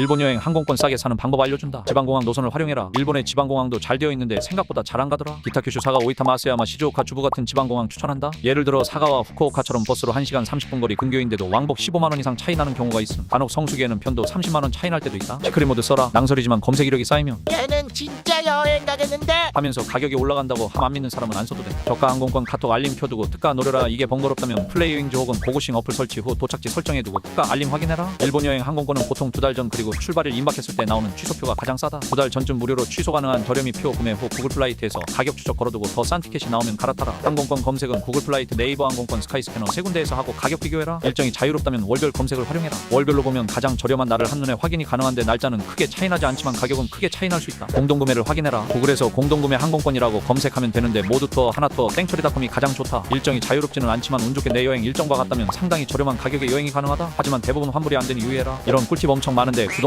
일본 여행 항공권 싸게 사는 방법 알려준다. 지방공항 노선을 활용해라. 일본의 지방공항도 잘 되어 있는데 생각보다 잘 안 가더라. 기타 규슈 사가 오이타 마스야마 시즈오카 주부 같은 지방공항 추천한다. 예를 들어 사가와 후쿠오카처럼 버스로 1시간 30분 거리 근교인데도 왕복 15만 원 이상 차이 나는 경우가 있음. 간혹 성수기에는 편도 30만 원 차이 날 때도 있다. 시크릿 모드 써라. 낭설이지만 검색 이력이 쌓이면 여행 가겠는데 하면서 가격이 올라간다고 함안 믿는 사람은 안 써도 돼. 저가 항공권 카톡 알림 켜두고 특가 노려라. 이게 번거롭다면 플레이 여행지 혹은 고고싱 어플 설치 후 도착지 설정해두고 특가 알림 확인해라. 일본 여행 항공권은 보통 두 달 전 그리고 출발일 임박했을 때 나오는 취소표가 가장 싸다. 두 달 전쯤 무료로 취소 가능한 저렴이 표 구매 후 구글 플라이트에서 가격 추적 걸어두고 더 싼 티켓이 나오면 갈아타라. 항공권 검색은 구글 플라이트, 네이버 항공권, 스카이스캐너 세 군데에서 하고 가격 비교해라. 일정이 자유롭다면 월별 검색을 활용해라. 월별로 보면 가장 저렴한 날을 한눈에 확인이 가능한데 날짜는 크게 차이 나지 않지만 가격은 크게 차이 날 수 있다. 공동구매를 확인해라. 구글에서 공동구매 항공권이라고 검색하면 되는데 모두 투어, 하나 투어, 땡처리닷컴이 가장 좋다. 일정이 자유롭지는 않지만 운 좋게 내 여행 일정과 같다면 상당히 저렴한 가격에 여행이 가능하다. 하지만 대부분 환불이 안 되니 유의해라. 이런 꿀팁 엄청 많은데 구독